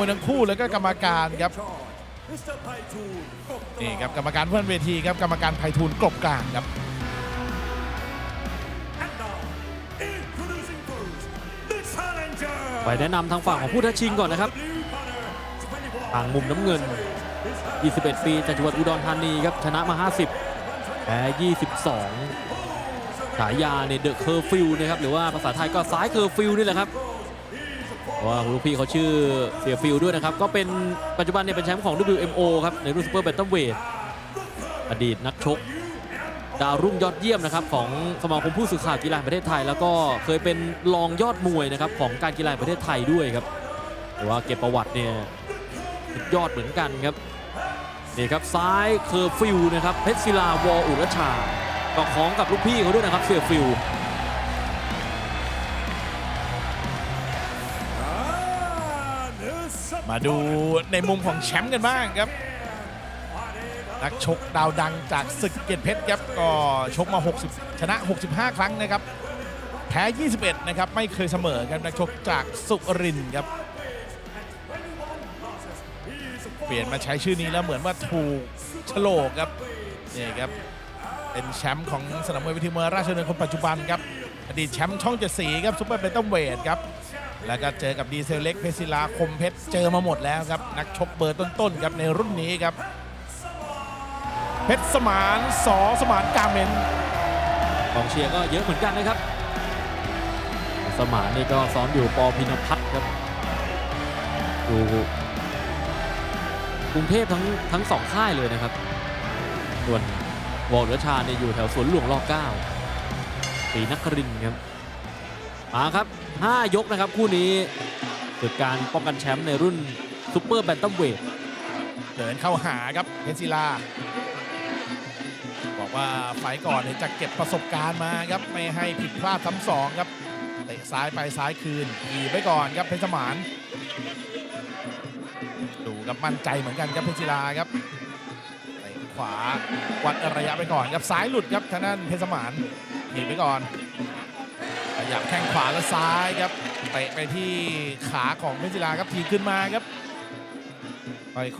มวยทั้งคู่แล้วก็กรรมการครับนี่ครับกรรมการเพื่อนเวทีครับกรรมการไพฑูรย์กลบกลางครับ ไปแนะนำทางฝั่งของผู้ท้าชิงก่อนนะครับทางมุมน้ำเงิน 21 ปีจากจังหวัดอุดรธานีครับชนะมา 50แพ้22ฉายาเนี่ยเดอะเคอร์ฟิลนะครับหรือว่าภาษาไทยก็ซ้ายเคอร์ฟิลนี่แหละครับ ว่าลูกพี่เขาชื่อเสียฟิลด้วยนะครับ ก็เป็นปัจจุบันเนี่ยเป็นแชมป์ของ WMO ครับ ในรุ่นซูเปอร์แบนตัมเวทอดีตนักชก ดาวรุ่งยอดเยี่ยมนะครับ ของสมาคมผู้สื่อข่าวกีฬาประเทศไทย แล้วก็เคยเป็นรองยอดมวยนะครับ ของการกีฬาประเทศไทยด้วยครับแต่ว่าเก็บประวัติเนี่ยยอดเหมือนกันครับนี่ครับซ้ายเคอร์ฟิลนะครับเพชรศิลาวออุรชาก็คล้องกับลูกพี่เขาด้วยนะครับเสียฟิล มาดูในมุมของแชมป์กันบ้างครับ นักชกดาวดังจากศึกเกียรติเพชรครับก็ชกมา 60 ชนะ 65 ครั้งนะครับแพ้ 21 นะครับ ไม่เคยเสมอครับนักชกจากสุรินทร์ครับ เปลี่ยนมาใช้ชื่อนี้แล้วเหมือนว่าถูกโฉลกครับนี่ครับเป็นแชมป์ของสนามมวยวิธีมวยราชดำเนินคนปัจจุบันครับอดีตแชมป์ช่องเจ็ดสีครับซุปเปอร์เบนตัมเวทครับ แล้วก็เจอกับดีเซลเล็กเพชรศิลาคมเพชรเจอมาหมดแล้วครับ นักชกเบอร์ต้นๆครับในรุ่นนี้ครับ เพชรสมานสอสมานกาเมนกองเชียร์ก็เยอะเหมือนกันนะครับ สมานนี่ก็ซ้อมอยู่ปอพินพัฒน์ครับอยู่กรุงเทพทั้งทั้งสองค่ายเลยนะครับส่วนวอลเดอร์ชาเนี่ยอยู่แถวสวนหลวงรอเก้าสีนครินครับ มาครับ 5 ยกนะครับคู่นี้เกิดการป้องกันแชมป์ในรุ่นซูเปอร์แบนตัมเวทเดินเข้าหาครับเพชรศิลา บอกว่าไฟก่อนเนี่ยจะเก็บประสบการณ์มาครับไม่ให้ผิดพลาดซ้ำสองครับเตะซ้ายไปซ้ายคืนขี่ไปก่อนครับเพชรสมานดูครับมั่นใจเหมือนกันครับเพชรศิลาครับเตะขวาวัดระยะไปก่อนครับซ้ายหลุดครับทางด้านเพชรสมานขี่ไปก่อน ยับแข้งขวาแล้วซ้ายครับเตะไปที่ขาของเพชรศิลาครับทีขึ้นมาครับ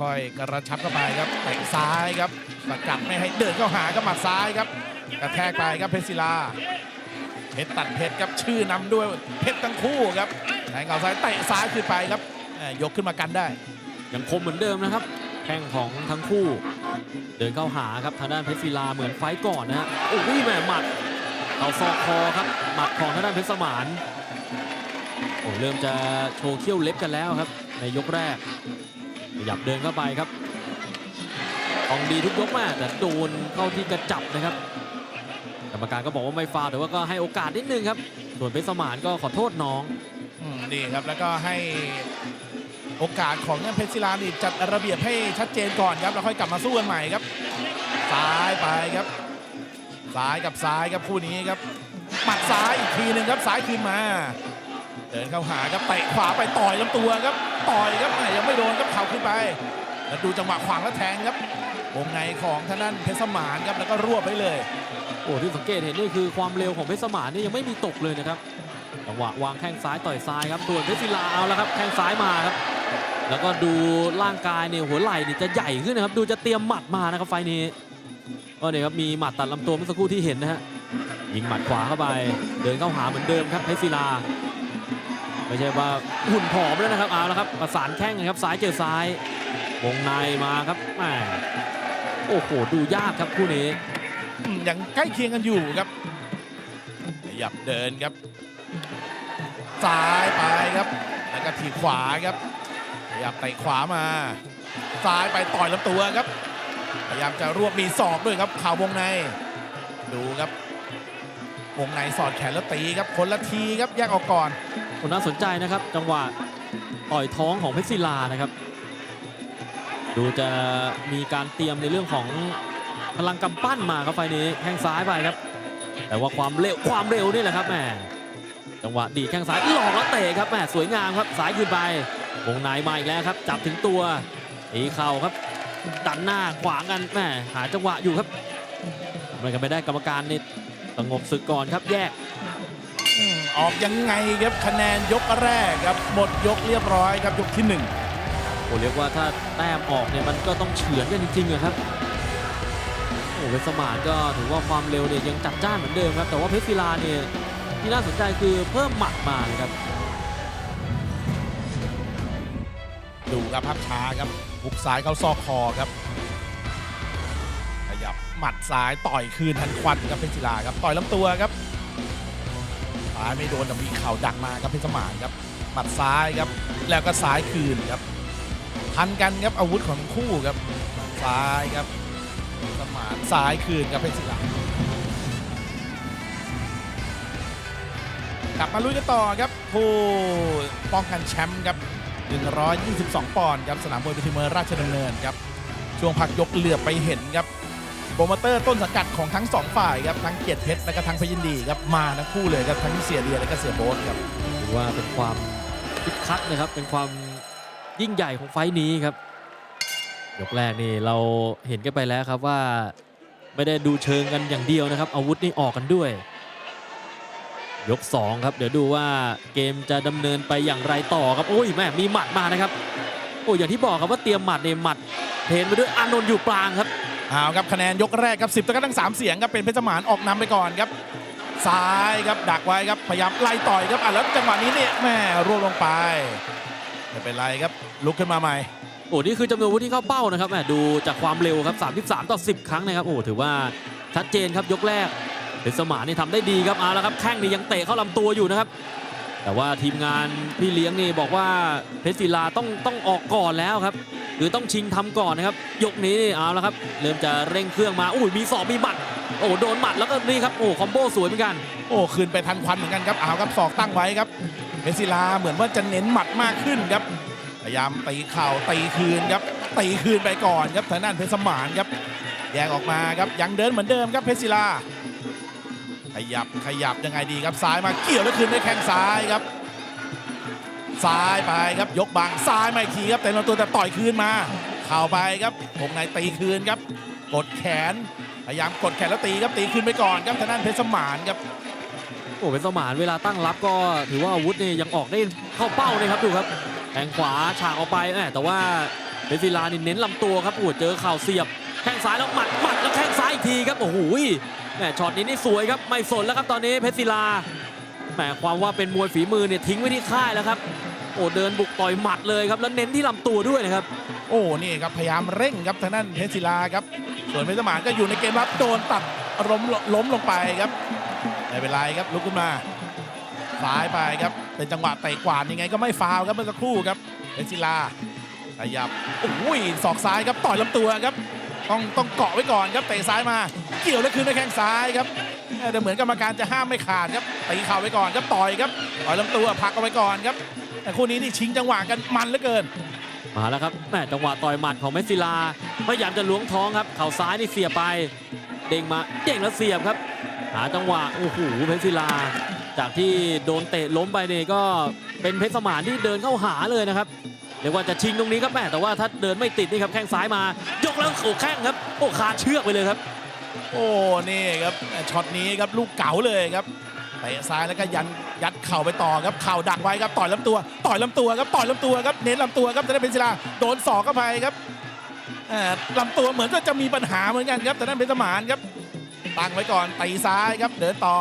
ค่อยๆกระชับเข้าไปครับเตะซ้ายครับสกัดไม่ให้เดินเข้าหากับหมัดซ้ายครับกระแทกไปครับเพชรศิลาเพชรตัดเพชรครับชื่อนำด้วยเพชรทั้งคู่ครับแทงเข่าซ้ายเตะซ้ายขึ้นไปครับยกขึ้นมากันได้ยังคมเหมือนเดิมนะครับแข้งของทั้งคู่ เดินเข้าหาครับทางด้านเพชรศิลาเหมือนไฟก่อนนะฮะโอ้ยแหม่หมัด เอาซอกคอครับหมัดของทางด้านเพชรสมานโอ้เริ่มจะโชว์เขี้ยวเล็บกันแล้วครับ ในยกแรกขยับเดินเข้าไปครับของดีทุกยกมากแต่โดนเข้าที่กระจับนะครับกรรมการก็บอกว่าไม่ฟาวแต่ว่าก็ให้โอกาสนิดนึงครับส่วนเพชรสมานก็ขอโทษน้องอืมนี่ครับแล้วก็ให้โอกาสของเพชรศิลานี่จัดระเบียบให้ชัดเจนก่อนครับแล้วค่อยกลับมาสู้กันใหม่ครับซ้ายไปครับ ซ้ายกับซ้ายครับคู่นี้ครับหมัดซ้ายอีกทีหนึ่งครับซ้ายคืนมา เดินเข้าหาครับเตะขวาไปต่อยลำตัวครับ ต่อยครับยังไม่โดนครับเข่าขึ้นไปแล้วดูจังหวะขวางแล้วแทงครับวงในของท่านั้นเพชรสมานครับแล้วก็รวบไปเลยโอ้ที่สังเกตเห็นนี่คือความเร็วของเพชรสมานนี่ยังไม่มีตกเลยนะครับจังหวะวางแข้งซ้ายต่อยซ้ายครับส่วนเพชรศิลาเอาแล้วครับแข้งซ้ายมาครับ แล้วก็ดูร่างกายเนี่ยหัวไหล่นี่จะใหญ่ขึ้นนะครับ ดูจะเตรียมหมัดมานะครับไฟนี้ ก็เนี่ยครับมีหมัดตัดลำตัวเมื่อสักครู่ที่เห็นนะฮะยิงหมัดขวาเข้าไป เดินเข้าหาเหมือนเดิมครับเพชรศิลาไม่ใช่ว่าหุ่นผอมแล้วนะครับเอาแล้วครับประสานแข้งนะครับซ้ายเจอซ้ายวงในมาครับแหมโอ้โหดูยากครับคู่นี้อืมยังใกล้เคียงกันอยู่ครับขยับเดินครับซ้ายไปครับ แล้วก็ทีบขวาครับขยับเตะขวามาซ้ายไปต่อยลำตัวครับ ยายามจะรวบมีศอกด้วยครับข่าววงใน ดูครับวงในสอดแขนแล้วตีครับคนละทีครับแยกออกก่อนคนน่าสนใจนะครับ จังหวะต่อยท้องของเพชรศิลานะครับ ดูจะมีการเตรียมในเรื่องของพลังกำปั้นมาครับไฟนี้แข้งซ้ายไปครับ แต่ว่าความเร็วความเร็วนี่แหละครับแหมจังหวะดีแข้งซ้ายหลอกแล้วเตะครับแหมสวยงามครับสายขึ้นไปวงในมาอีกแล้วครับ จับถึงตัวตีเข่าครับ ดันหน้าขวางกันแหมหาจังหวะอยู่ครับทำอะไรกันไม่ได้กรรมการนี่สงบศึกก่อนครับแยกอืมออกยังไงครับคะแนนยกแรกครับหมดยกเรียบร้อยครับยกที่หนึ่งอ้เรียกว่าถ้าแต้มออกเนี่ยมันก็ต้องเฉือนกันจริงๆอะครับโอ้เพชรสมานก็ถือว่าความเร็วเนี่ยยังจัดจ้านเหมือนเดิมครับ แต่ว่าเพชรศิลาเนี่ยที่น่าสนใจคือเพิ่มหมัดมานะครับ ดูครับภาพช้าครับ บุกซ้ายเข้าซอกคอครับ ขยับหมัดซ้ายต่อยคืนทันควันครับเพชรศิลาครับต่อยลำตัวครับซ้ายไม่โดนแต่มีเข่าดักมาครับเพชรสมานครับหมัดซ้ายครับแล้วก็ซ้ายคืนครับทันกันครับอาวุธของทั้งคู่ครับซ้ายครับสมานซ้ายคืนครับเพชรศิลากลับมาลุยกันต่อครับผู้ป้องกันแชมป์ครับ 122 ปอนด์ครับสนามมวยพิธีเมอร์ราชดำเนินครับช่วงพักยกเหลือไปเห็นครับโปรโมเตอร์ต้นสังกัดของทั้งสองฝ่ายครับทั้งเกียรติเพชรและก็ทั้งพยินดีครับมาทั้งคู่เลยครับทั้งเสียเดียและก็เสียโบ๊ทครับถือว่าเป็นความคึกคักนะครับเป็นความยิ่งใหญ่ของไฟท์นี้ครับยกแรกนี่เราเห็นกันไปแล้วครับว่า ไม่ได้ดูเชิงกันอย่างเดียวนะครับ อาวุธนี่ออกกันด้วย ยก 2 ครับ เดี๋ยวดูว่าเกมจะดำเนินไปอย่างไรต่อครับโอ้ยแม่มีหมัดมานะครับโอ้ยอย่างที่บอกครับว่าเตรียมหมัดเนี่ยหมัดเพนไปด้วยอานนท์อยู่ปรางครับเอาครับคะแนนยกแรกครับ10ต่อกันทั้ง3เสียงครับเป็นเพชรสมานออกนำไปก่อนครับซ้ายครับดักไว้ครับพยายามไล่ต่อยครับอะแล้วจังหวะนี้เนี่ยแม่ร่วงลงไปไม่เป็นไรครับลุกขึ้นมาใหม่โอ้นี่คือจำนวนอาวุธที่เข้าเป้านะครับแหมดูจากความเร็วครับ33 ต่อ 10 ครั้งนะครับโอ้ถือว่าชัดเจนครับยกแรก เป็นสมานนี่ทำได้ดีครับเอาละครับแข้งนี่ยังเตะเข้าลำตัวอยู่นะครับ แต่ว่าทีมงานพี่เลี้ยงนี่บอกว่าเพชรศิลาต้องต้องออกก่อนแล้วครับ หรือต้องชิงทำก่อนนะครับ ยกนี้เอาละครับ เริ่มจะเร่งเครื่องมาอุ้ยมีศอกมีหมัดโอ้โดนหมัดแล้วก็นี่ครับโอ้คอมโบสวยเหมือนกัน โอ้คืนไปทันควันเหมือนกันครับเอาครับศอกตั้งไว้ครับเมซิลาเหมือนว่าจะเน้นหมัดมากขึ้นครับพยายามตีเข่าตีคืนครับตีคืนไปก่อนครับทางด้านเพชรสมานครับแยกออกมาครับยังเดินเหมือนเดิมครับเพชรศิลา ขยับขยับยังไงดีครับซ้ายมาเกี่ยวแล้วคืนด้วยแข้งซ้ายครับ ซ้ายไปครับยกบังซ้ายไมาอีกทีครับแต่ลำตัวแต่ต่อยคืนมาเข่าไปครับวงในตีคืนครับ กดแขนพยายามกดแขนแล้วตีครับตีคืนไปก่อนครับทางด้านเพชรสมานครับโอ้เป็นสมานเวลาตั้งรับก็ถือว่าอาวุธนี่ยังออกได้เข้าเป้าเลยครับดูครับแทงขวาฉากออกไปแหมแต่ว่าเป็นศิลานี่เน้นลำตัวครับโอ้เจอเข่าเสียบแข้งซ้ายแล้วหมัดหมัดแล้วแข้งซ้ายอีกทีครับโอ้โห แหมช็อตนี้นี่สวยครับไม่สนแล้วครับตอนนี้เพชรศิลาแหมความว่าเป็นมวยฝีมือเนี่ยทิ้งไว้ที่ค่ายแล้วครับโอ้เดินบุกต่อยหมัดเลยครับแล้วเน้นที่ลำตัวด้วยนะครับ โอ้นี่ครับพยายามเร่งครับทางด้านเพชรศิลาครับส่วนเพชรสมานก็อยู่ในเกมรับโดนตัดล้มล้มลงไปครับไม่เป็นไรครับลุกขึ้นมาซ้ายไปครับเป็นจังหวะเตะกวาดยังไงก็ไม่ฟาวครับเมื่อสักครู่ครับเพชรศิลาขยับโอ้ยศอกซ้ายครับต่อยลำตัวครับต้องต้องเกาะไว้ก่อนครับเตะซ้ายมา เกี่ยวแล้วคืนด้วยแข้งซ้ายครับแต่เหมือนกรรมการจะห้ามไม่ขาดครับตีเข่าไว้ก่อนครับต่อยครับต่อยลำตัวผลักเอาไว้ก่อนครับ แต่คู่นี้นี่ชิงจังหวะกันมันเหลือเกินมาแล้วครับแหมจังหวะต่อยหมัดของเมสซิลาพยายามจะล้วงท้องครับ เข่าซ้ายนี่เสียบไป เด้งมาเด้งแล้วเสียบครับ หาจังหวะโอ้โหเพชรศิลา จากที่โดนเตะล้มไปเนี่ยก็เป็นเพชรสมานที่เดินเข้าหาเลยนะครับเรียกว่าจะชิงตรงนี้ครับแม่แต่ว่าถ้าเดินไม่ติดนี่ครับแข้งซ้ายมา ยกแล้วโอ้แข้งครับโอ้ขาดเชือกไปเลยครับ โอ้นี่ครับช็อตนี้ครับลูกเก๋าเลยครับเตะซ้ายแล้วก็ยันยัดเข่าไปต่อครับเข่าดักไว้ครับต่อยลำตัว ต่อยลำตัวครับต่อยลำตัวครับเน้นลำตัวครับแต่ได้เป็นศิลาโดนศอกเข้าไปครับลำตัวเหมือนก็จะมีปัญหาเหมือนกันครับแต่นั้นเป็นสมานครับตั้งไว้ก่อนตีซ้ายครับเดินต่อ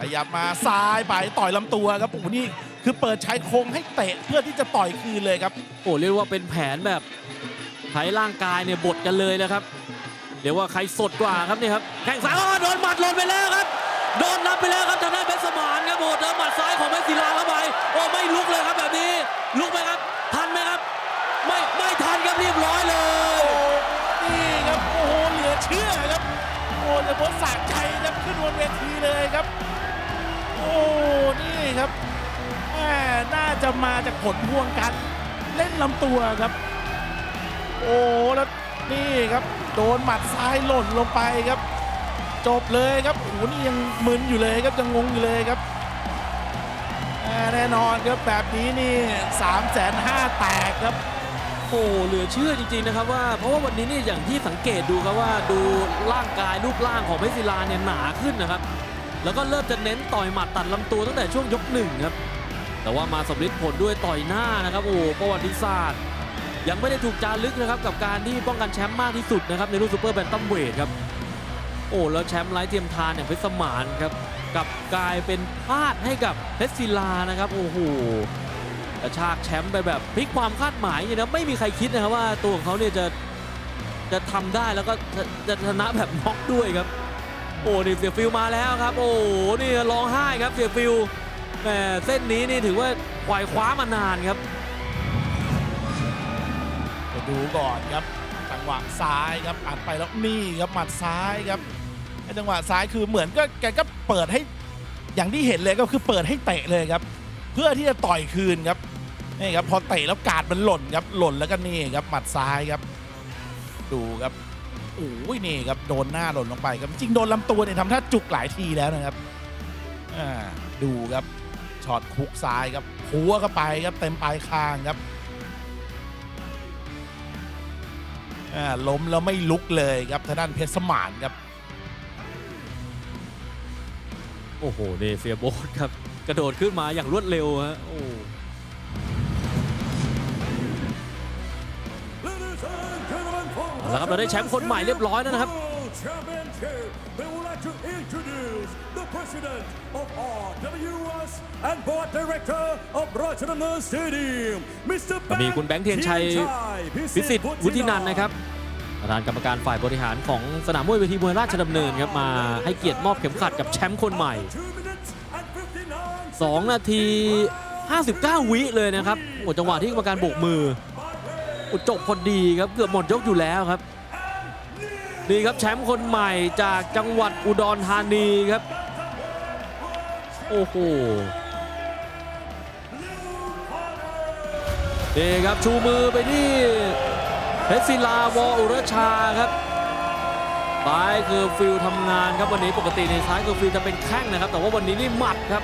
ขยับมาซ้ายไปต่อยลำตัวครับโอ้นี่คือเปิดใชายโครงให้เตะเพื่อที่จะต่อยคืนเลยครับโอ้เรียกว่าเป็นแผนแบบใช้ร่างกายเนี่ยบดกันเลยนะครับ เดี๋ยวว่าใครสดกว่าครับเนี่ยครับแข้งซ้ายอ้โดนหมัดหล่นไปแล้วครับ โดนนับไปแล้วครับทางด้านเพชรสมานครับโอ้เจอหมัดซ้ายของเพชรศิลาเข้าไปโอ้ไม่ลุกเลยครับแบบนี้ ลุกไหมครับ ทันไหมครับ ไม่ไม่ทันครับเรียบร้อยเลยนี่ครับโอ้โหเหลือเชื่อครับโอ้จะพ้นสากใจครับขึ้นบนเวทีเลยครับ โอ้นี่ครับแหมน่าจะมาจากผลพวงการเล่นลำตัวครับ โอ้แล้ว นี่ครับโดนหมัดซ้ายหล่นลงไปครับ จบเลยครับโอ้โหนี่ยังมึนอยู่เลยครับยังงงอยู่เลยครับแน่นอนครับแบบนี้นี่สามแสนห้าแตกครับโอ้เหลือเชื่อจริงๆนะครับว่าเพราะว่าวันนี้เนี่ยอย่างที่สังเกตดูครับว่าดูร่างกายรูปร่างของเพชรศิลาเนี่ยหนาขึ้นนะครับ แล้วก็เริ่มจะเน้นต่อยหมัดตัดลำตัวตั้งแต่ช่วงยกหนึ่งครับแต่ว่ามาสำลิดผลด้วยต่อยหน้านะครับโอ้ประวัติศาสตร์ ยังไม่ได้ถูกจารึกนะครับกับการที่ป้องกันแชมป์มากที่สุดนะครับในรุ่นซูเปอร์แบนตัมเวทครับโอ้แล้วแชมป์ไร้เทียมทานอย่างเพชรสมานครับกับกลายเป็นพลาดให้กับเพชรศิลานะครับโอ้โหกระชากแชมป์ไปแบบพลิกความคาดหมายเลยนะไม่มีใครคิดนะครับว่าตัวของเขาเนี่ยจะจะทำได้แล้วก็จะชนะแบบน็อกด้วยครับ โอ้นี่เสียฟิลมาแล้วครับ โอ้นี่ร้องไห้ครับเสียฟิลแหมเส้นนี้นี่ถือว่าควายคว้ามานานครับ ดูก่อนครับจังหวะซ้ายครับอัดไปแล้วนี่ครับหมัดซ้ายครับไอ้จังหวะซ้ายคือเหมือนก็แกก็เปิดให้อย่างที่เห็นเลยก็คือเปิดให้เตะเลยครับ เพื่อที่จะต่อยคืนครับนี่ครับพอเตะแล้วกาดมันหล่นครับหล่นแล้วก็นี่ครับหมัดซ้ายครับ ดูครับโอ้ยนี่ครับโดนหน้าหล่นลงไปครับจริงโดนลำตัวเนี่ยทำท่าจุกหลายทีแล้วนะครับอ่าดูครับช็อตคุกซ้ายครับหัวเข้าไปครับเต็มปลายคางครับ ล้มแล้วไม่ลุกเลยครับทางด้านเพชรสมานครับ โอ้โหนี่เฟียโบสครับ กระโดดขึ้นมาอย่างรวดเร็วฮะโอ้แล้วครับเราได้แชมป์คนใหม่เรียบร้อยแล้วนะครับ มีคุณแบงค์เทียนชัยพิสิทธิ์วุฒินันท์นะครับประธานกรรมการฝ่ายบริหารของสนามมวยเวทีมวยราชดำเนินครับมาให้เกียรติมอบเข็มขัดกับแชมป์คนใหม่ 2 นาที 59 วิเลยนะครับโอ้จังหวะที่กรรมการโบกมือโอ้จบพอดีครับเกือบหมดยกอยู่แล้วครับ นี่ครับแชมป์คนใหม่จากจังหวัดอุดรธานีครับ โอ้โหนี่ครับชูมือไปที่เพชรศิลาวออุรชาครับซ้ายคือฟิลทำงานครับวันนี้ปกติในซ้ายคือฟิลจะเป็นแข้งนะครับ แต่ว่าวันนี้นี่หมัดครับ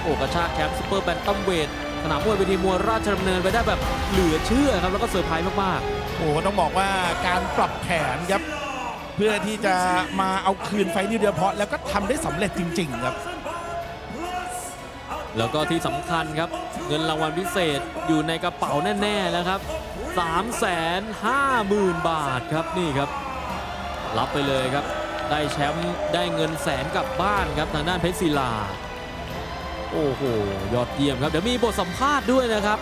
โอ้กระชากแชมป์ซูเปอร์แบนตัมเวทสนามมวยเวทีมวยราชดำเนินไปได้แบบเหลือเชื่อครับแล้วก็เซอร์ไพรส์มากๆโอ้ต้องบอกว่าการปรับแขนครับ เพื่อที่จะมาเอาคืนไฟล์นี้โดยเฉพาะแล้วก็ทำได้สำเร็จจริง ๆ ครับๆแล้วก็ที่สำคัญครับ เงินรางวัลพิเศษอยู่ในกระเป๋าแน่ ๆ แล้วครับ 3 5 0 0 0 0 บาทครับนี่ครับ รับไปเลยครับ ได้แชมป์ได้เงินแสนกลับบ้านครับทางด้านเพชรศิลา โอ้โห ยอดเยี่ยมครับ เดี๋ยวมีบทสัมภาษณ์ด้วยนะครับ